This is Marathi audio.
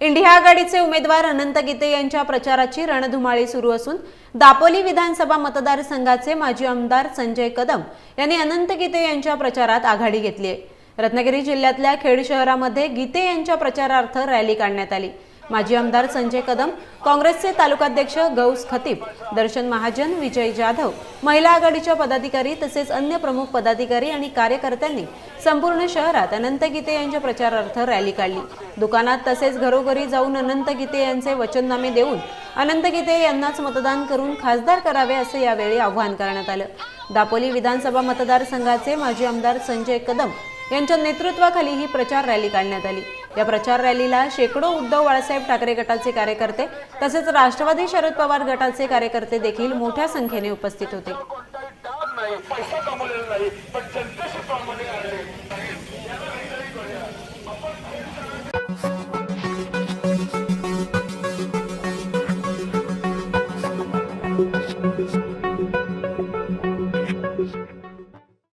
इंडिया आघाडीचे उमेदवार अनंत गीते यांच्या प्रचाराची रणधुमाळी सुरू असून दापोली विधानसभा मतदारसंघाचे माजी आमदार संजय कदम यांनी अनंत गीते यांच्या प्रचारात आघाडी घेतली आहे. रत्नागिरी जिल्ह्यातल्या खेड शहरामध्ये गीते यांच्या प्रचारार्थ रॅली काढण्यात आली. माजी आमदार संजय कदम काँग्रेसचे तालुकाध्यक्ष गौस खतीब दर्शन महाजन विजय जाधव महिला आघाडीच्या पदाधिकारी तसेच अन्य प्रमुख पदाधिकारी आणि कार्यकर्त्यांनी संपूर्ण शहरात अनंत गीते यांच्या प्रचारार्थ रॅली काढली. दुकानात तसेच घरोघरी जाऊन अनंत गीते यांचे वचननामे देऊन अनंत गीते यांनाच मतदान करून खासदार करावे असे यावेळी आवाहन करण्यात आलं. दापोली विधानसभा मतदारसंघाचे माजी आमदार संजय कदम यांच्या नेतृत्वाखाली ही प्रचार रॅली काढण्यात आली. या प्रचार रॅलीला शेकडो उद्धव बाळासाहेब ठाकरे गटाचे कार्यकर्ते तसेच राष्ट्रवादी शरद पवार गटाचे कार्यकर्ते देखील मोठ्या संख्येने उपस्थित होते.